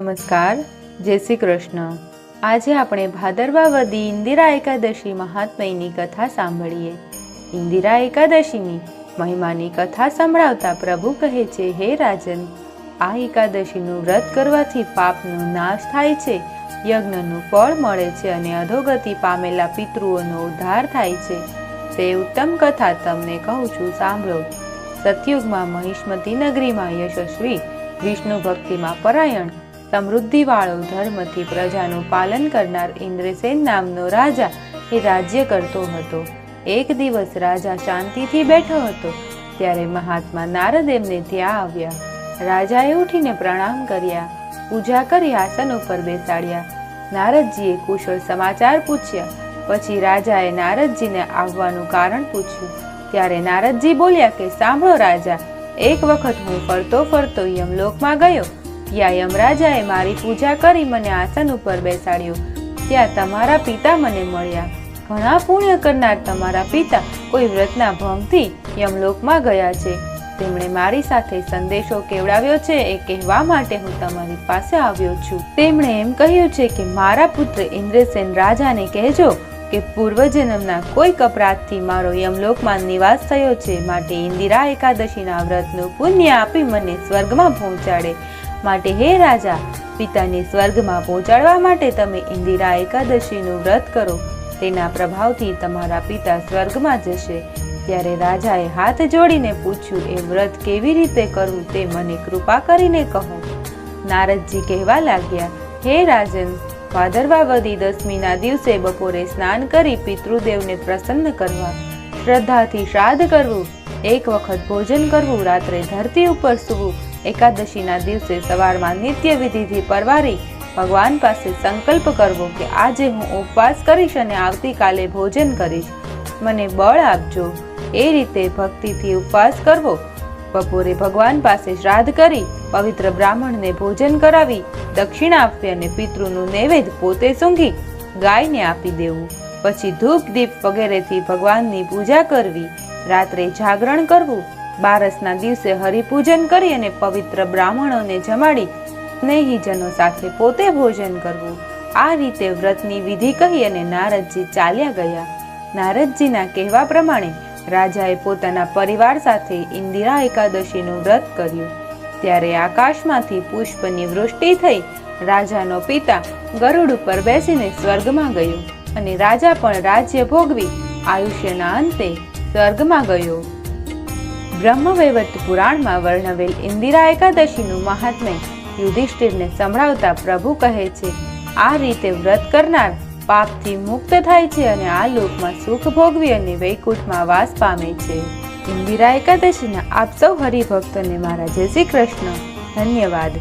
નમસ્કાર, જય શ્રી કૃષ્ણ. આજે આપણે ભાદરવા વદી ઇન્દિરા એકાદશી મહાત્મયની કથા સાંભળીએ. ઇન્દિરા એકાદશીની મહિમાની કથા સંભળાવતા પ્રભુ કહે છે, હે રાજન, આ એકાદશીનું વ્રત કરવાથી પાપનો નાશ થાય છે, યજ્ઞનું ફળ મળે છે અને અધોગતિ પામેલા પિતૃઓનો ઉદ્ધાર થાય છે. તે ઉત્તમ કથા તમને કહું છું, સાંભળો. સતયુગમાં મહિષ્મતી નગરીમાં યશસ્વી વિષ્ણુ ભક્તિમાં પરાયણ સમૃદ્ધિવાળો ધર્મથી પ્રજાનું પાલન કરનાર ઇન્દ્રસેન નામનો રાજા એ રાજ્ય કરતો હતો. એક દિવસ રાજા શાંતિથી બેઠો હતો. ત્યારે મહાત્મા નારદ એમને ત્યાં આવ્યા. રાજાએ ઉઠીને પ્રણામ કર્યા. પૂજા કરી આસન ઉપર બેસાડ્યા. નારદજીએ કુશળ સમાચાર પૂછ્યા. પછી રાજાએ નારદજીને આવવાનું કારણ પૂછ્યું. ત્યારે નારદજી બોલ્યા કે, સાંભળો રાજા, એક વખત હું ફરતો ફરતો યમલોકમાં ગયો. ત્યાં યમરાજાએ મારી પૂજા કરી મને આસન ઉપર બેસાડ્યો. ત્યાં તમારા પિતા મને મળ્યા. ઘણા પુણ્ય કરનાર તમારા પિતા કોઈ વ્રતના ભંગથી યમલોકમાં ગયા છે. તેમણે મારી સાથે સંદેશો કેવડાવ્યો છે એ કહેવા માટે હું તમારી પાસે આવ્યો છું. તેમણે એમ કહ્યું છે કે મારા પુત્ર ઇન્દ્રસેન રાજાને કહેજો કે પૂર્વજન્મના કોઈક અપરાધથી મારો યમલોકમાં નિવાસ થયો છે માટે ઇન્દિરા એકાદશીના વ્રતનું પુણ્ય આપી મને સ્વર્ગમાં પહોંચાડે. માટે હે રાજા, પિતાને સ્વર્ગમાં પહોંચાડવા માટે તમે ઇન્દિરા એકાદશીનું વ્રત કરો. તેના પ્રભાવથી તમારા પિતા સ્વર્ગમાં જશે. ત્યારે રાજાએ હાથ જોડીને પૂછ્યું, એ વ્રત કેવી રીતે કરવું તે મને કૃપા કરીને કહો. નારદજી કહેવા લાગ્યા, હે રાજન ભાદરવા વદી દસમીના દિવસે બપોરે સ્નાન કરી પિતૃદેવને પ્રસન્ન કરવા. શ્રદ્ધાથી શ્રાદ્ધ કરવું, એક વખત ભોજન કરવું, રાત્રે ધરતી ઉપર સૂવું એકાદશીના દિવસે સવારમાં નિત્ય વિધિથી પરવારી ભગવાન પાસે સંકલ્પ કરવો કે આજે હું ઉપવાસ કરીશ અને આવતીકાલે ભોજન કરીશ. મને બળ આપજો. એ રીતે ભક્તિથી ઉપવાસ કરવો. બપોરે ભગવાન પાસે શ્રાદ્ધ કરી પવિત્ર બ્રાહ્મણને ભોજન કરાવી દક્ષિણા આપવી અને પિતૃનું નૈવેદ્ય પોતે સૂંઘી ગાયને આપી દેવું. પછી ધૂપ દીપ વગેરેથી ભગવાનની પૂજા કરવી. રાત્રે જાગરણ કરવું. બારસના દિવસે હરિપૂજન કરી અને પવિત્ર બ્રાહ્મણોને જમાડી સ્નેહીજનો સાથે પોતે ભોજન કરવું. આ રીતે વ્રતની વિધિ કહી અને નારદજી ચાલ્યા ગયા. નારદજીના કહેવા પ્રમાણે રાજાએ પોતાના પરિવાર સાથે ઇન્દિરા એકાદશીનું વ્રત કર્યું. ત્યારે આકાશમાંથી પુષ્પની વૃષ્ટિ થઈ રાજાનો પિતા ગરુડ ઉપર બેસીને સ્વર્ગમાં ગયો અને રાજા પણ રાજ્ય ભોગવી આયુષ્યના અંતે સ્વર્ગમાં ગયો. બ્રહ્મવૈવર્ત પુરાણમાં વર્ણવેલ ઇન્દિરા એકાદશીનું મહાત્મ્ય યુધિષ્ઠિરને સંભળાવતા પ્રભુ કહે છે, આ રીતે વ્રત કરનાર પાપથી મુક્ત થાય છે અને આ લોકમાં સુખ ભોગવી અને વૈકુંઠમાં વાસ પામે છે. ઇન્દિરા એકાદશીના આપ સૌ હરિભક્તોને મારા જય શ્રી કૃષ્ણ. ધન્યવાદ.